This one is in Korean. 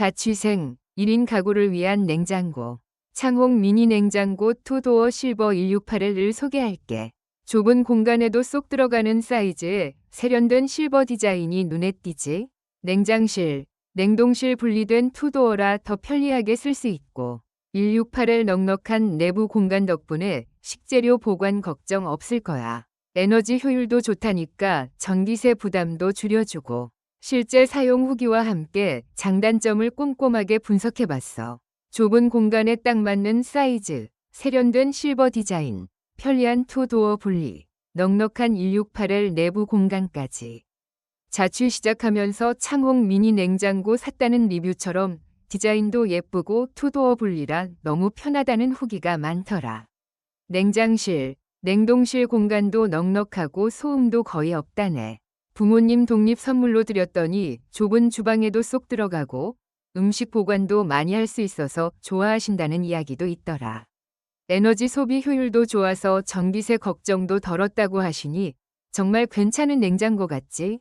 자취생 1인 가구를 위한 냉장고. 창홍 미니 냉장고 투도어 실버 168을 소개할게. 좁은 공간에도 쏙 들어가는 사이즈의 세련된 실버 디자인이 눈에 띄지. 냉장실, 냉동실 분리된 투도어라 더 편리하게 쓸 수 있고 168의 넉넉한 내부 공간 덕분에 식재료 보관 걱정 없을 거야. 에너지 효율도 좋다니까 전기세 부담도 줄여주고 실제 사용 후기와 함께 장단점을 꼼꼼하게 분석해봤어. 좁은 공간에 딱 맞는 사이즈, 세련된 실버 디자인, 편리한 투도어 분리, 넉넉한 168L 내부 공간까지. 자취 시작하면서 창홍 미니 냉장고 샀다는 리뷰처럼 디자인도 예쁘고 투도어 분리라 너무 편하다는 후기가 많더라. 냉장실, 냉동실 공간도 넉넉하고 소음도 거의 없다네. 부모님 독립 선물로 드렸더니 좁은 주방에도 쏙 들어가고 음식 보관도 많이 할 수 있어서 좋아하신다는 이야기도 있더라. 에너지 소비 효율도 좋아서 전기세 걱정도 덜었다고 하시니 정말 괜찮은 냉장고 같지?